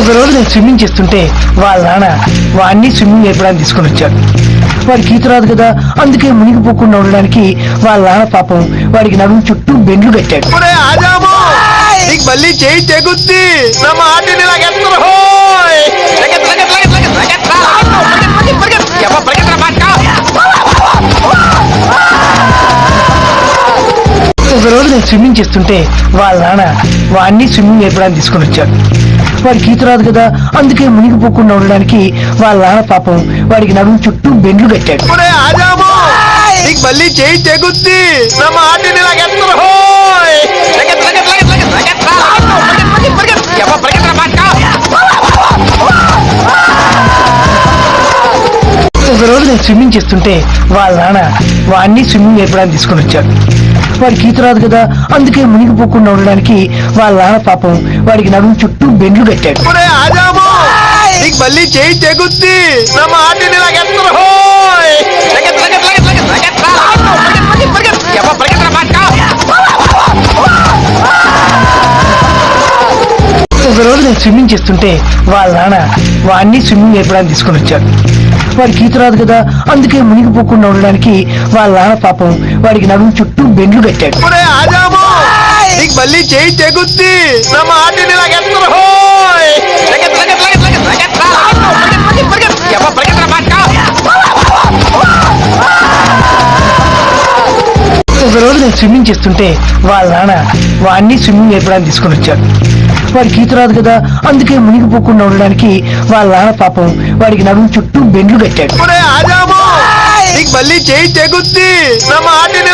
ఒక రోజు నేను స్విమ్మింగ్ చేస్తుంటే వాళ్ళ నాన్న వాడిని స్విమ్మింగ్ నేర్పడానికి తీసుకొని వచ్చాడు. వాడికి ఈత రాదు కదా అందుకే మునిగిపోకుండా ఉండడానికి వాళ్ళ నాన్న పాపం వాడికి నడుము చుట్టూ బెండ్లు కట్టాడు. ఒరే ఆజాము! నీకు మళ్ళీ చేయి నా మాటిని లాగెత్తరు హోయ్ రోజు నేను స్విమ్మింగ్ చేస్తుంటే వాళ్ళ నాన్న వాడిని స్విమ్మింగ్ నేర్పడానికి తీసుకొని వచ్చాడు. వాడికి ఈత రాదు కదా? అందుకే మునిగిపోకుండా ఉండడానికి వాళ్ళ నాన్న పాపం వాడికి నడుము చుట్టూ బెండ్లు కట్టాడు. ఒరే ఆజాము నీకు మళ్ళీ చేయి తెగుద్ది. నా మాటిని లాగెత్తరు? హోయ్! లగెత్ లగెత్ లగెత్ లగెత్ లగెత్ రా. పరిగెత్, పరిగెత్, పరిగెత్. ఎవ్వ, పరిగెత్తరా బాట్కా. ఒక రోజు నేను స్విమ్మింగ్ చేస్తుంటే వాళ్ళ నాన్న వాడిని స్విమ్మింగ్ నేర్పడానికి తీసుకొని వచ్చాడు. వాడికి ఈత రాదు కదా అందుకే మునిగిపోకుండా ఉండడానికి వాళ్ళ నాన్న పాపం వాడికి నడుము చుట్టూ బెండ్లు కట్టాడు. నీకు మళ్ళీ చేయి తెగుద్ది. నా మాటిని ఒక రోజు నేను స్విమ్మింగ్ చేస్తుంటే వాళ్ళ నాన్న వాడిని స్విమ్మింగ్ నేర్పడానికి తీసుకొని వచ్చాడు. వాడికి ఈత రాదు కదా అందుకే మునిగిపోకుండా ఉండడానికి వాళ్ళ నాన్న పాపం వాడికి నడుము చుట్టూ బెండ్లు కట్టాడు. ఒరే ఆజాము! నీకు మళ్ళీ చేయి తెగుద్ది. నా మాటిని లాగెత్తరు హోయ్! లగెత్ లగెత్ లగెత్ లగెత్ లగెత్ రా. పరిగెత్, పరిగెత్, పరిగెత్. ఎవ్వ, పరిగెత్తరా బాట్కా. ఒక రోజు నేను స్విమ్మింగ్ చేస్తుంటే వాళ్ళ నాన్న వాడిని స్విమ్మింగ్ నేర్పడానికి తీసుకొని వచ్చాడు. వాడికి ఈత రాదు కదా. అందుకే మునిగిపోకుండా ఉండడానికి వాళ్ళ నాన్న పాపం వాడికి నడుము చుట్టూ బెండ్లు కట్టాడు. ఒరే ఆజాము నీకు మళ్ళీ చేయి తెగుద్ది. నా మాటిని